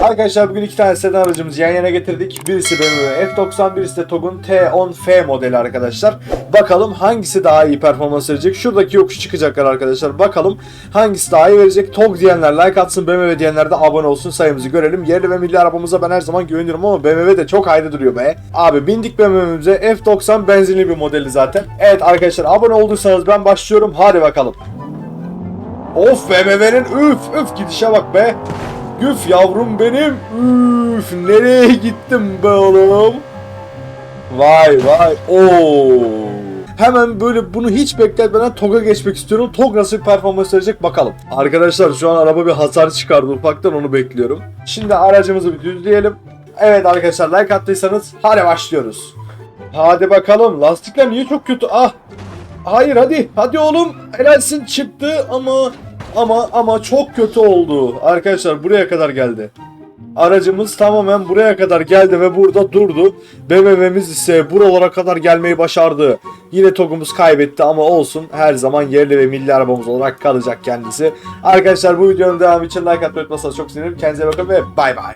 Arkadaşlar bugün iki tane sedan aracımızı yan yana getirdik. Birisi BMW F90, birisi de TOG'un T10F modeli arkadaşlar. Bakalım hangisi daha iyi performans verecek. Şuradaki yokuş çıkacaklar arkadaşlar. Bakalım hangisi daha iyi verecek. TOG diyenler like atsın, BMW diyenler de abone olsun sayımızı görelim. Yerli ve milli arabamıza ben her zaman güveniyorum ama BMW de çok ayrı duruyor be. Abi bindik BMW'mize F90 benzinli bir modeli zaten. Evet arkadaşlar abone olduysanız ben başlıyorum. Hadi bakalım. Of BMW'nin üf üf gidişe bak be. Güf yavrum benim. Üf nereye gittim be oğlum. Vay vay. Oo. Hemen böyle bunu hiç bekletmeden TOG'a geçmek istiyorum. TOG nasıl bir performans verecek bakalım. Arkadaşlar şu an araba bir hasar çıkardı ufaktan onu bekliyorum. Şimdi aracımızı bir düzleyelim. Evet arkadaşlar like attıysanız hadi başlıyoruz. Hadi bakalım lastikler niye çok kötü ah. Hayır hadi hadi oğlum helalsin çıktı ama ama ama çok kötü oldu. Arkadaşlar buraya kadar geldi. Aracımız tamamen buraya kadar geldi ve burada durdu. BMW'miz ise buralara kadar gelmeyi başardı. Yine TOG'umuz kaybetti ama olsun. Her zaman yerli ve milli arabamız olarak kalacak kendisi. Arkadaşlar bu videonun devamı için like atmayı unutmazsanız çok sevinirim. Kendinize bakın ve bay bay.